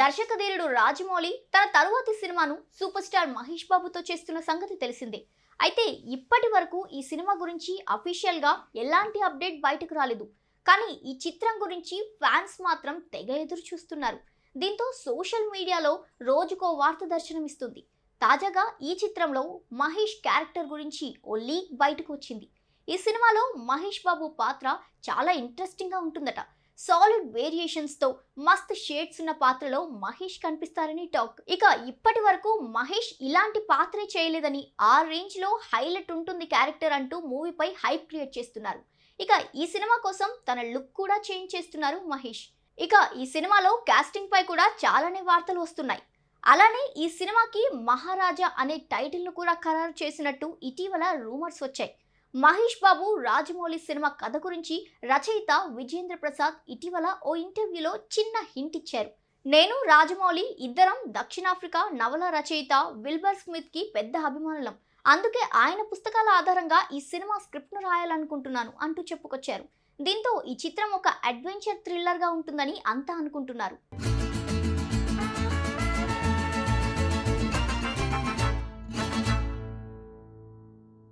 దర్శకధీరుడు రాజమౌళి తన తరువాతి సినిమాను సూపర్ స్టార్ మహేష్ బాబుతో చేస్తున్న సంగతి తెలిసిందే. అయితే ఇప్పటి వరకు ఈ సినిమా గురించి అఫీషియల్గా ఎలాంటి అప్డేట్ బయటకు రాలేదు. కానీ ఈ చిత్రం గురించి ఫ్యాన్స్ మాత్రం తెగ ఎదురు చూస్తున్నారు. దీంతో సోషల్ మీడియాలో రోజుకో వార్త దర్శనమిస్తుంది. తాజాగా ఈ చిత్రంలో మహేష్ క్యారెక్టర్ గురించి ఓ లీక్ బయటకు వచ్చింది. ఈ సినిమాలో మహేష్ బాబు పాత్ర చాలా ఇంట్రెస్టింగ్గా ఉంటుందట. సాలిడ్ వేరియేషన్స్తో మస్త్ షేడ్స్ ఉన్న పాత్రలో మహేష్ కనిపిస్తారని టాక్ ఇక ఇప్పటి వరకు మహేష్ ఇలాంటి పాత్రే చేయలేదని ఆ రేంజ్లో హైలైట్ ఉంటుంది క్యారెక్టర్ అంటూ మూవీపై హైప్ క్రియేట్ చేస్తున్నారు. ఇక ఈ సినిమా కోసం తన లుక్ కూడా చేంజ్ చేస్తున్నారు మహేష్. ఇక ఈ సినిమాలో కాస్టింగ్ పై కూడా చాలానే వార్తలు వస్తున్నాయి. అలానే ఈ సినిమాకి మహారాజా అనే టైటిల్ను కూడా ఖరారు చేసినట్టు ఇటీవల రూమర్స్ వచ్చాయి. మహేష్ బాబు రాజమౌళి సినిమా కథ గురించి రచయిత విజేంద్ర ప్రసాద్ ఇటీవల ఓ ఇంటర్వ్యూలో చిన్న హింట్ ఇచ్చారు. నేను రాజమౌళి ఇద్దరం దక్షిణాఫ్రికా నవల రచయిత విల్బర్ స్మిత్కి పెద్ద అభిమానులం. అందుకే ఆయన పుస్తకాల ఆధారంగా ఈ సినిమా స్క్రిప్ట్ను రాయాలనుకుంటున్నాను అంటూ చెప్పుకొచ్చారు. దీంతో ఈ చిత్రం ఒక అడ్వెంచర్ థ్రిల్లర్గా ఉంటుందని అంతా అనుకుంటున్నారు.